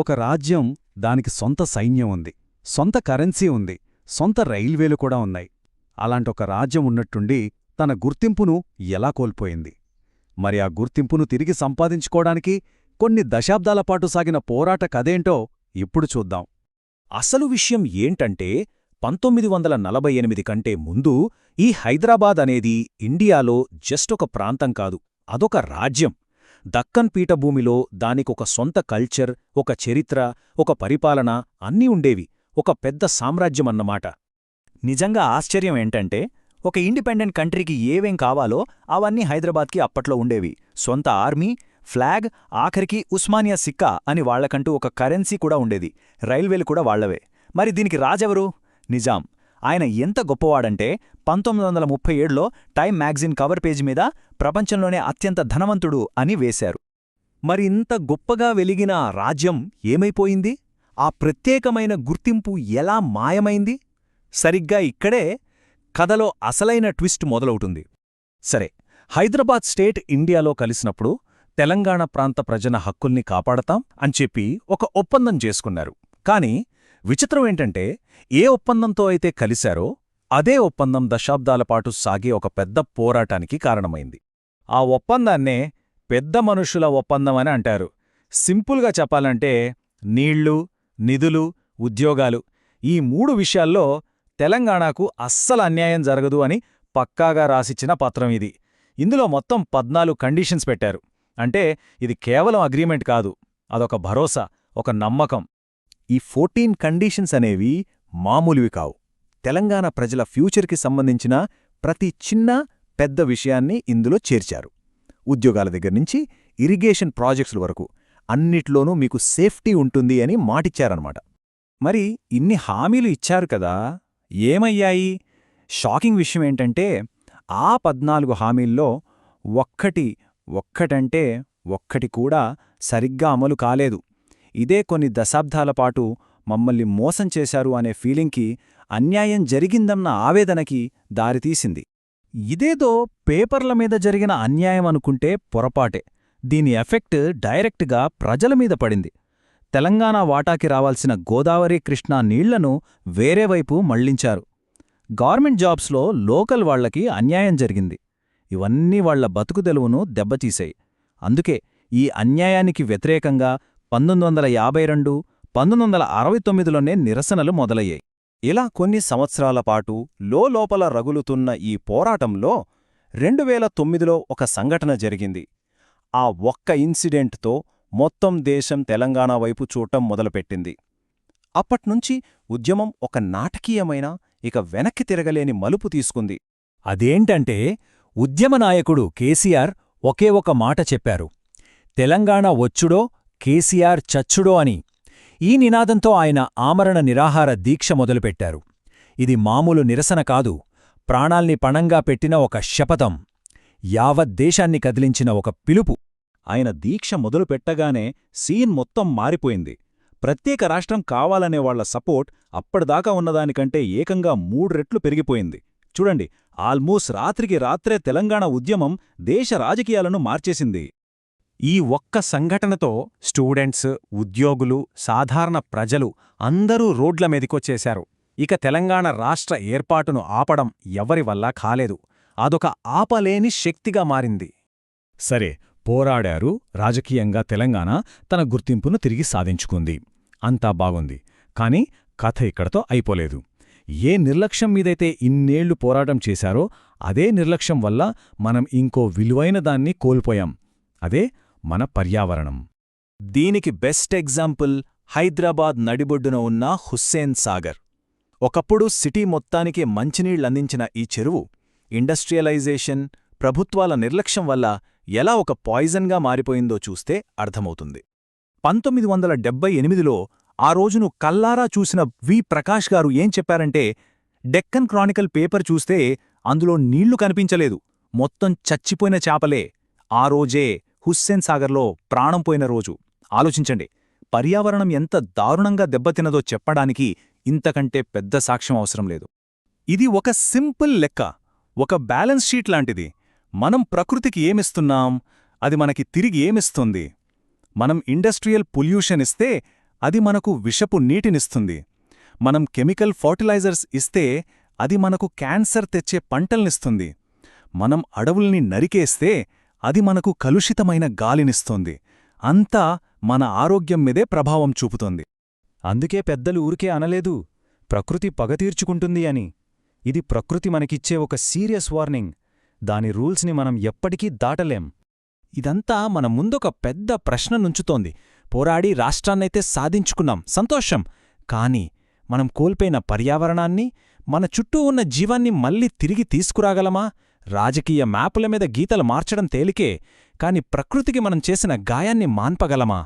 ఒక రాజ్యం దానికి సొంత సైన్యం ఉంది సొంత కరెన్సీ ఉంది సొంత రైల్వేలు కూడా ఉన్నాయి. అలాంటొక రాజ్యం ఉన్నట్టుండి తన గుర్తింపును ఎలా కోల్పోయింది? మరి ఆ గుర్తింపును తిరిగి సంపాదించుకోవడానికి కొన్ని దశాబ్దాల పాటు సాగిన పోరాట కదేంటో ఇప్పుడు చూద్దాం. అసలు విషయం ఏంటంటే పంతొమ్మిది వందల నలభై ఎనిమిది కంటే ముందు ఈ హైదరాబాద్ అనేది ఇండియాలో జస్ట్ ఒక ప్రాంతం కాదు అదొక రాజ్యం. దక్కన్ పీఠభూమిలో దానికొక సొంత కల్చర్ ఒక చరిత్ర ఒక పరిపాలన అన్నీ ఉండేవి. ఒక పెద్ద సామ్రాజ్యమన్నమాట. నిజంగా ఆశ్చర్యం ఏంటంటే ఒక ఇండిపెండెంట్ కంట్రీకి ఏవేం కావాలో అవన్నీ హైదరాబాద్కి అప్పట్లో ఉండేవి. సొంత ఆర్మీ ఫ్లాగ్ ఆఖరికి ఉస్మానియా సిక్కా అని వాళ్ళకంటూ ఒక కరెన్సీ కూడా ఉండేది. రైల్వేలు కూడా వాళ్ళవే మరి దీనికి రాజెవరు? నిజాం. ఆయన ఎంత గొప్పవాడంటే పంతొమ్మిది వందల ముప్పై ఏడులో టైమ్ మ్యాగజిన్ కవర్ పేజీ మీద ప్రపంచంలోనే అత్యంత ధనవంతుడు అని వేశారు. మరి ఇంత గొప్పగా వెలిగిన రాజ్యం ఏమైపోయింది? ఆ ప్రత్యేకమైన గుర్తింపు ఎలా మాయమైంది? సరిగ్గా ఇక్కడే కథలో అసలైన ట్విస్ట్ మొదలవుతుంది. సరే హైదరాబాద్ స్టేట్ ఇండియాలో కలిసినప్పుడు తెలంగాణ ప్రాంత ప్రజల హక్కుల్ని కాపాడతాం అని చెప్పి ఒక ఒప్పందం చేసుకున్నారు. కాని విచిత్రం ఏంటంటే ఏ ఒప్పందంతో అయితే కలిశారో అదే ఒప్పందం దశాబ్దాల పాటు సాగే ఒక పెద్ద పోరాటానికి కారణమైంది. ఆ ఒప్పందాన్నే పెద్ద మనుషుల ఒప్పందమని అంటారు. సింపుల్గా చెప్పాలంటే నీళ్ళు నిధులు ఉద్యోగాలు ఈ మూడు విషయాల్లో తెలంగాణకు అస్సలు అన్యాయం జరగదు అని పక్కాగా రాసిచ్చిన పత్రం ఇది. ఇందులో మొత్తం పద్నాలుగు కండిషన్స్ పెట్టారు. అంటే ఇది కేవలం అగ్రిమెంట్ కాదు అదొక భరోసా ఒక నమ్మకం. ఈ ఫోర్టీన్ కండీషన్స్ అనేవి మామూలువి కావు. తెలంగాణ ప్రజల ఫ్యూచర్కి సంబంధించిన ప్రతి చిన్న పెద్ద విషయాన్ని ఇందులో చేర్చారు. ఉద్యోగాల దగ్గర్నుంచి ఇరిగేషన్ ప్రాజెక్ట్స్ వరకు అన్నిట్లోనూ మీకు సేఫ్టీ ఉంటుంది అని మాటిచ్చారనమాట మరి ఇన్ని హామీలు ఇచ్చారు కదా ఏమయ్యాయి? షాకింగ్ విషయం ఏంటంటే ఆ పద్నాలుగు హామీల్లో ఒక్కటి ఒక్కటంటే ఒక్కటి కూడా సరిగ్గా అమలు కాలేదు. ఇదే కొన్ని దశాబ్దాల పాటు మమ్మల్ని మోసం చేశారు అనే ఫీలింగ్కి అన్యాయం జరిగిందన్న ఆవేదనకి దారితీసింది ఇదేదో పేపర్ల మీద జరిగిన అన్యాయం అనుకుంటే పొరపాటే. దీని ఎఫెక్ట్ డైరెక్ట్గా ప్రజల మీద పడింది. తెలంగాణ వాటాకి రావాల్సిన గోదావరి కృష్ణా నీళ్ళను వేరే వైపు మళ్ళించారు. గవర్నమెంట్ జాబ్స్లో లోకల్ వాళ్ళకి అన్యాయం జరిగింది. ఇవన్నీ వాళ్ళ బతుకుదెలువును దెబ్బతీశాయి అందుకే ఈ అన్యాయానికి వ్యతిరేకంగా పంతొమ్మిది వందల యాభై రెండు పంతొమ్మిది వందల అరవై తొమ్మిదిలోనే నిరసనలు మొదలయ్యాయి. ఇలా కొన్ని సంవత్సరాల పాటు లోపల రగులుతున్న ఈ పోరాటంలో రెండు వేల తొమ్మిదిలో ఒక సంఘటన జరిగింది. ఆ ఒక్క ఇన్సిడెంట్తో మొత్తం దేశం తెలంగాణ వైపు చూడటం మొదలుపెట్టింది. అప్పట్నుంచి ఉద్యమం ఒక నాటకీయమైన ఇక వెనక్కి తిరగలేని మలుపు తీసుకుంది. అదేంటంటే ఉద్యమ నాయకుడు కేసీఆర్ ఒకే ఒక మాట చెప్పారు. తెలంగాణ వచ్చుడో కేసీఆర్ చచ్చుడో అని ఈ నినాదంతో ఆయన ఆమరణ నిరాహార దీక్ష మొదలుపెట్టారు. ఇది మామూలు నిరసన కాదు ప్రాణాల్ని పణంగా పెట్టిన ఒక శపథం యావత్ దేశాన్ని కదిలించిన ఒక పిలుపు. ఆయన దీక్ష మొదలుపెట్టగానే సీన్ మొత్తం మారిపోయింది. ప్రత్యేక రాష్ట్రం కావాలనే వాళ్ళ సపోర్ట్ అప్పటిదాకా ఉన్నదానికంటే ఏకంగా మూడు రెట్లు పెరిగిపోయింది. చూడండి ఆల్మోస్ట్ రాత్రికి రాత్రే తెలంగాణ ఉద్యమం దేశ రాజకీయాలను మార్చేసింది. ఈ ఒక్క సంఘటనతో స్టూడెంట్స్ ఉద్యోగులు సాధారణ ప్రజలు అందరూ రోడ్ల మీదికొచ్చేశారు. ఇక తెలంగాణ రాష్ట్ర ఏర్పాటును ఆపడం ఎవరివల్లా కాలేదు. అదొక ఆపలేని శక్తిగా మారింది. సరే పోరాడారు రాజకీయంగా తెలంగాణ తన గుర్తింపును తిరిగి సాధించుకుంది. అంతా బాగుంది. కాని కథ ఇక్కడతో అయిపోలేదు. ఏ నిర్లక్ష్యం మీదైతే ఇన్నేళ్ళు పోరాటం చేశారో అదే నిర్లక్ష్యం వల్ల మనం ఇంకో విలువైన దాన్ని కోల్పోయాం. అదే మన పర్యావరణం. దీనికి బెస్ట్ ఎగ్జాంపుల్ హైదరాబాద్ నడిబొడ్డున ఉన్న హుస్సేన్ సాగర్. ఒకప్పుడు సిటీ మొత్తానికి మంచినీళ్ళందించిన ఈ చెరువు ఇండస్ట్రియలైజేషన్ ప్రభుత్వాల నిర్లక్ష్యం వల్ల ఎలా ఒక పాయిజన్గా మారిపోయిందో చూస్తే అర్థమవుతుంది. పంతొమ్మిది వందల డెబ్బై ఎనిమిదిలో ఆ రోజును కల్లారా చూసిన వి. ప్రకాష్ గారు ఏం చెప్పారంటే డెక్కన్ క్రానికల్ పేపర్ చూస్తే అందులో నీళ్ళు కనిపించలేదు. మొత్తం చచ్చిపోయిన చాపలే. ఆ రోజే హుస్సేన్ సాగర్లో ప్రాణం పోయిన రోజు. ఆలోచించండి పర్యావరణం ఎంత దారుణంగా దెబ్బతినదో చెప్పడానికి ఇంతకంటే పెద్ద సాక్ష్యం అవసరం లేదు. ఇది ఒక సింపుల్ లెక్క ఒక బ్యాలెన్స్ షీట్ లాంటిది. మనం ప్రకృతికి ఏమిస్తున్నాం అది మనకి తిరిగి ఏమిస్తుంది? మనం ఇండస్ట్రియల్ పొల్యూషన్ ఇస్తే అది మనకు విషపు నీటినిస్తుంది. మనం కెమికల్ ఫర్టిలైజర్స్ ఇస్తే అది మనకు క్యాన్సర్ తెచ్చే పంటల్నిస్తుంది. మనం అడవుల్ని నరికేస్తే అది మనకు కలుషితమైన గాలినిస్తోంది. అంతా మన ఆరోగ్యం మీదే ప్రభావం చూపుతోంది. అందుకే పెద్దలు ఊరికే అనలేదు ప్రకృతి పగతీర్చుకుంటుంది అని. ఇది ప్రకృతి మనకిచ్చే ఒక సీరియస్ వార్నింగ్. దాని రూల్స్ని మనం ఎప్పటికీ దాటలేం. ఇదంతా మన ముందొక పెద్ద ప్రశ్న నుంచుతోంది. పోరాడి రాష్ట్రాన్నైతే సాధించుకున్నాం. సంతోషం. కాని మనం కోల్పోయిన పర్యావరణాన్ని మన చుట్టూ ఉన్న జీవాన్ని మళ్ళీ తిరిగి తీసుకురాగలమా? రాజకీయ మ్యాపుల మీద గీతలు మార్చడం తేలికే కాని ప్రకృతికి మనం చేసిన గాయాన్ని మాన్పగలమా?